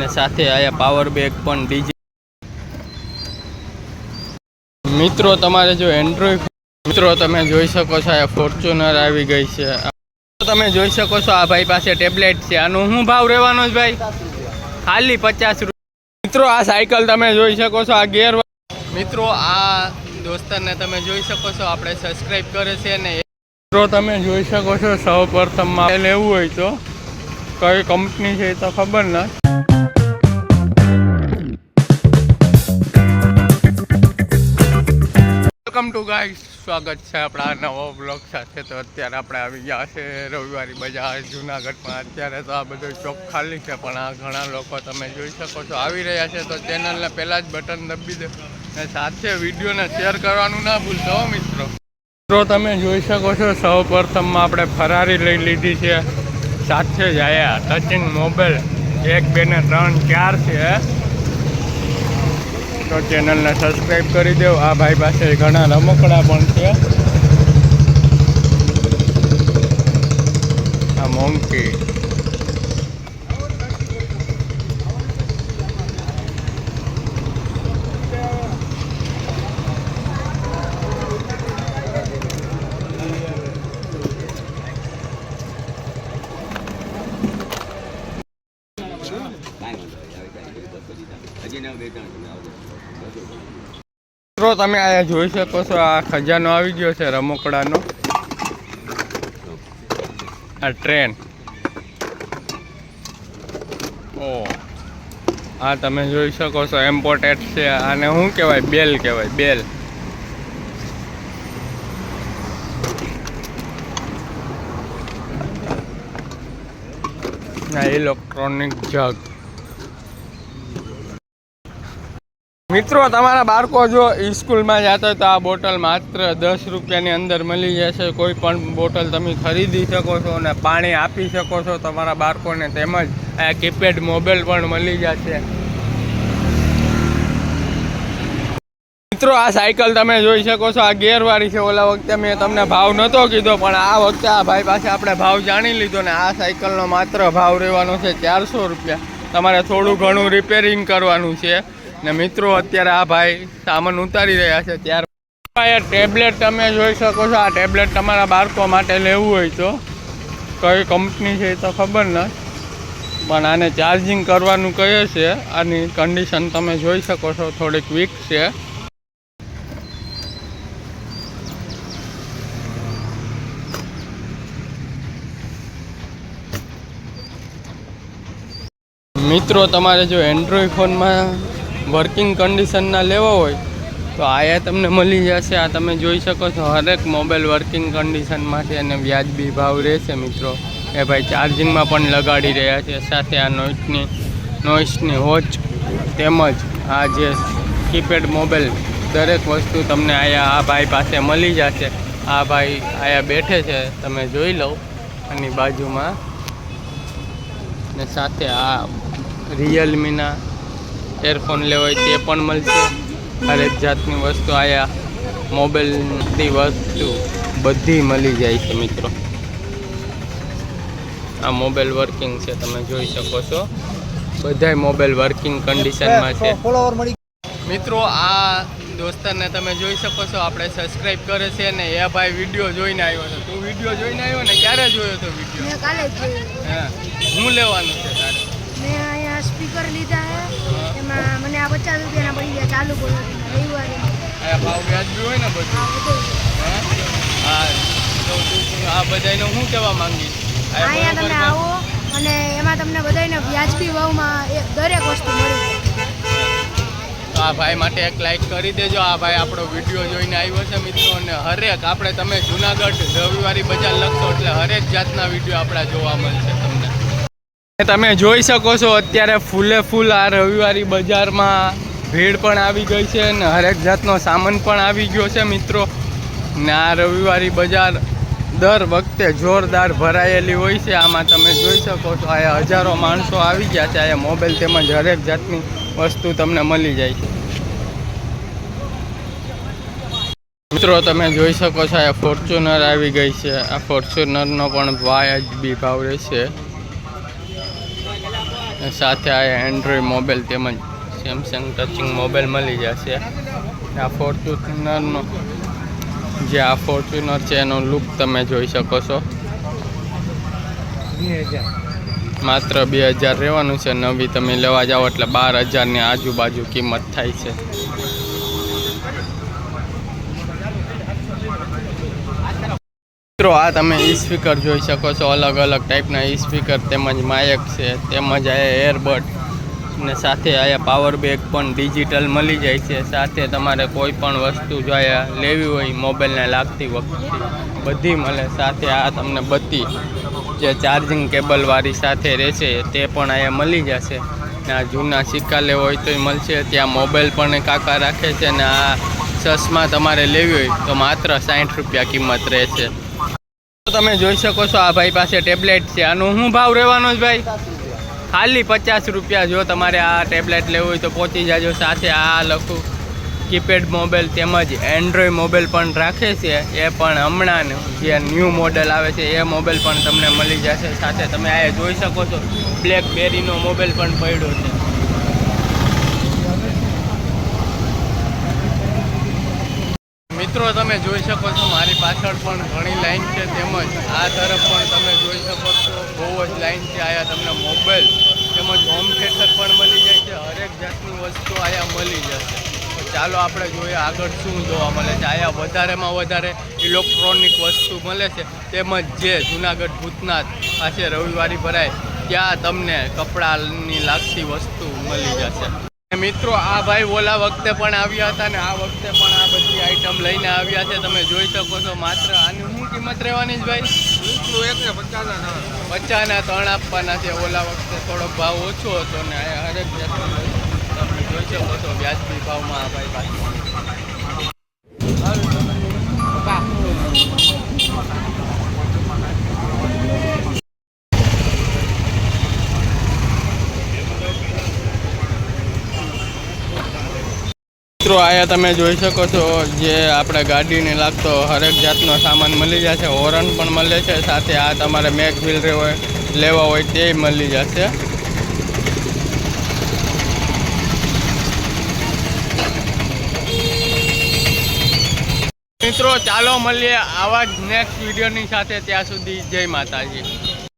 ને સાથે આયા પાવર બેગ પણ ડીજે મિત્રો, તમારે જો એન્ડ્રોઈડ મિત્રો, તમે જોઈ શકો છો આ ફોર્ચ્યુનર આવી ગઈ છે. તમે જોઈ શકો છો આ ભાઈ પાસે ટેબ્લેટ છે. આનો શું ભાવ રહેવાનો છે ભાઈ? ખાલી પચાસ રૂપિયા મિત્રો, આ સાયકલ તમે જોઈ શકો છો, આ ગેર મિત્રો, આ દોસ્તરને તમે જોઈ શકો છો, આપણે સબસ્ક્રાઇબ કરે છે ને મિત્રો, તમે જોઈ શકો છો સૌ પ્રથમમાં લેવું હોય તો કઈ કંપની છે તો ખબર ના. વેલકમ ટુ ગાઈસ સ્વાગત છે આપણા નવો બ્લોગ સાથે. તો અત્યારે આપણે આવી ગયા છે રવિવારી બજાર, જુનાગઢમાં. અત્યારે તો આ બધો ચોક ખાલી છે, પણ આ ઘણા લોકો તમે જોઈ શકો છો. આવી રહ્યા છે, તો ચેનલને પહેલાં જ બટન દબી દે. અને સાથે વિડીયોને શેર કરવાનું ના ભૂલશો મિત્રો. મિત્રો, તમે જોઈ શકો છો, સૌ પ્રથમમાં આપણે ફરારી લઈ લીધી છે. સાથે જ આયા. ટચિંગ મોબાઈલ એક, બે ને ત્રણ, ચાર છે. તો ચેનલને સબસ્ક્રાઈબ કરી દો આ ભાઈ પાસે ઘણા રમકડા પણ છે. આ મોંકી મિત્રો, તમે અહીંયા જોઈ શકો છો, આ ખજાનો આવી ગયો છે રમકડાનો. આ ટ્રેન. ઓ. આ તમે જોઈ શકો છો એમ્પોર્ટેડ છે. આને શું કહેવાય? બેલ કહેવાય, બેલ. આ ઇલેક્ટ્રોનિક જગ મિત્રો, તમારા બાળકો જો સ્કૂલમાં જતા હોય તો આ બોટલ માત્ર દસ રૂપિયાની અંદર મળી જશે. કોઈ પણ બોટલ તમે ખરીદી શકો છો અને પાણી આપી શકો છો. તમારા બાળકોને તેમજ આ કીપેડ મોબાઈલ પણ મળી જશે. મિત્રો, આ સાયકલ તમે જોઈ શકો છો. આ ગેરવાળી છે. ઓલા વખતે મેં તમને ભાવ નહોતો કીધો, પણ આ વખતે આ ભાઈ પાસે આપણે ભાવ જાણી લીધો ને આ સાયકલનો માત્ર ભાવ રહેવાનો છે ચારસો રૂપિયા. તમારે થોડું ઘણું રિપેરિંગ કરવાનું છે. ને મિત્રો, અત્યારે આ ભાઈ સામાન ઉતારી રહ્યા છે. ત્યાર આ ટેબ્લેટ તમે જોઈ શકો છો. આ ટેબ્લેટ તમારા બાળકો માટે લેવું હોય તો. કઈ કંપની છે એ તો ખબર નથી પણ આને ચાર્જિંગ કરવાનું કહે છે. આની કન્ડિશન તમે જોઈ શકો છો. થોડીક વીક છે. મિત્રો, તમારે જો એન્ડ્રોઈડ ફોનમાં વર્કિંગ કન્ડિશનના લેવા હોય, તો આયા તમને મળી જશે. આ તમે જોઈ શકો છો, હરેક મોબાઈલ વર્કિંગ કન્ડિશનમાં છે અને વ્યાજબી ભાવ રહેશે, મિત્રો. એ ભાઈ ચાર્જિંગમાં પણ લગાડી રહ્યા છે. સાથે આ નોઇસની નોઇસની વોચ તેમજ આ જે કીપેડ મોબાઈલ દરેક વસ્તુ તમને આયા આ ભાઈ પાસે મળી જશે. આ ભાઈ આયા બેઠે છે, તમે જોઈ લો. આની બાજુમાં ને સાથે આ રિયલમીના એરફોન હોય તે પણ મળશે. હરેક જાતની વસ્તુ આયા મોબાઈલની વસ્તુ બધી મળી જાય છે મિત્રો. આ મોબાઈલ વર્કિંગ છે તમે જોઈ શકો છો. બધાય મોબાઈલ વર્કિંગ કન્ડિશનમાં છે. મિત્રો આ દોસ્તરને તમે જોઈ શકો છો આપણે સબસ્ક્રાઇબ કરે છે ને એ ભાઈ વીડિયો જોઈને આવ્યો છે. તું વીડિયો જોઈને આવ્યો ને ક્યારે જોયો તો વીડિયો હા હું લેવાનું છે તારે મેં અહીંયા સ્પીકર લીધા છે એમાં મને આ પચાસ રૂપિયાના પડી ગયા ચાલુ બોલો રવિવારે આ ભાવ વ્યાજબી હોય ને બધું? હે? હા? તો તું આ બધાયને હું કહેવા માંગીશ? અહીંયા તમે આવો અને એમાં તમને બધાને વ્યાજબી ભાવમાં દરેક વસ્તુ મળે આ ભાઈ માટે એક લાઈક કરી દેજો. આ ભાઈ આપણો વીડિયો જોઈને આવ્યો છે મિત્રો અને હરેક આપણે તમે જુનાગઢ રવિવારી બજાર લખશો એટલે હરેક જાતના વીડિયો આપણા જોવા મળશે તમને. તમે જોઈ શકો છો, અત્યારે ફૂલે ફૂલ આ રવિવારી બજારમાં ભીડ પણ આવી ગઈ છે અને હરેક જાતનો સામાન પણ આવી ગયો છે મિત્રો. ને આ રવિવારી બજાર દર વખતે જોરદાર ભરાયેલી હોય છે. આમાં તમે જોઈ શકો છો અહીંયા હજારો માણસો આવી ગયા છે. અહીંયા મોબાઈલ તેમજ હરેક જાતની વસ્તુ તમને મળી જાય છે. મિત્રો, તમે જોઈ શકો છો, આ ફોર્ચ્યુનર આવી ગઈ છે. આ ફોર્ચ્યુનરનો પણ વાય બી ભાવ રહેશે. સાથે આ એન્ડ્રોઈડ મોબાઈલ તેમજ સેમસંગ ટચિંગ મોબાઈલ મળી જશે. આ ફોર્ચ્યુનરનો જે આ ફોર્ચ્યુનર છે, એનો લુક તમે જોઈ શકો છો. માત્ર બે હજાર રહેવાનું છે, નવી તમે લેવા જાઓ એટલે બાર હજારની આજુબાજુ કિંમત થાય છે. મિત્રો, આ તમે ઈ સ્પીકર જોઈ શકો છો. અલગ અલગ ટાઈપના ઈ સ્પીકર તેમજ માયક છે, તેમજ આ એરબડ ને સાથે આયા પાવર બેગ પણ ડિજિટલ મળી જાય છે. સાથે તમારે કોઈ પણ વસ્તુ જો આયા લેવી હોય મોબાઈલને લાગતી વખતે બધી મળે. સાથે આ તમને બત્તી જે ચાર્જિંગ કેબલવાળી સાથે રહેશે તે પણ અહીંયા મળી જશે. ને આ જૂના સિક્કા લેવો હોય તોય મળશે. ત્યાં મોબાઈલ પણ કાકા રાખે છે ને આ ચશ્મા તમારે લેવી હોય તો માત્ર સાઠ રૂપિયા કિંમત રહેશે તમે જોઈ શકો છો, આ ભાઈ પાસે ટેબ્લેટ છે. આનો શું ભાવ રહેવાનો છે ભાઈ? ખાલી પચાસ રૂપિયા. જો તમારે આ ટેબ્લેટ લેવું હોય તો પહોંચી જાજો સાથે. આ લખું કીપેડ મોબાઈલ તેમજ એન્ડ્રોઈડ મોબાઈલ પણ રાખે છે. એ પણ હમણાં જે ન્યૂ મોડેલ આવે છે, એ મોબાઈલ પણ તમને મળી જશે. સાથે તમે આ જોઈ શકો છો. બ્લેકબેરીનો મોબાઈલ પણ પડ્યો છે. મિત્રો, તમે જોઈ શકો છો મારી પાછળ પણ ઘણી લાઈન છે તેમજ આ તરફ પણ તમે જોઈ શકો છો, બહુ જ લાઈન છે આયા તમને મોબાઈલ. તેમજ હોમ થિયેટર પણ મળી જાય છે, હરેક જાતની વસ્તુ આયા મળી જશે. ચાલો આપણે જોઈએ આગળ શું જોવા મળે છે. આયા વધારેમાં વધારે ઇલેક્ટ્રોનિક વસ્તુ મળે છે, તેમજ જે જુનાગઢ ભૂતનાથ પાસે રવિવારી ભરાય, ત્યાં તમને કપડાની લાગતી વસ્તુ મળી જશે. મિત્રો આ ભાઈ ઓલા વખતે પણ આવ્યા હતા ને આ વખતે પણ આ બધી આઈટમ લઈને આવ્યા છે. તમે જોઈ શકો છો માત્ર આની શું કિંમત રહેવાની છે ભાઈ? પચાસના ત્રણ. આપવાના છે ઓલા વખતે. થોડોક ભાવ ઓછો હતો ને હરેક તમે જોઈ શકો છો વ્યાજબી ભાવમાં આ ભાઈ મિત્રો, આયા તમે જોઈ શકો છો જે આપણે ગાડીને લાગતો હરેક જાતનો સામાન મળી જશે, હોરન પણ મળે છે, સાથે આ તમારે મેક હોય, લેવા હોય તે મળી જશે. મિત્રો, ચાલો મળીએ આવા જ નેક્સ્ટ વિડીયોની સાથે, ત્યાં સુધી જય માતાજી.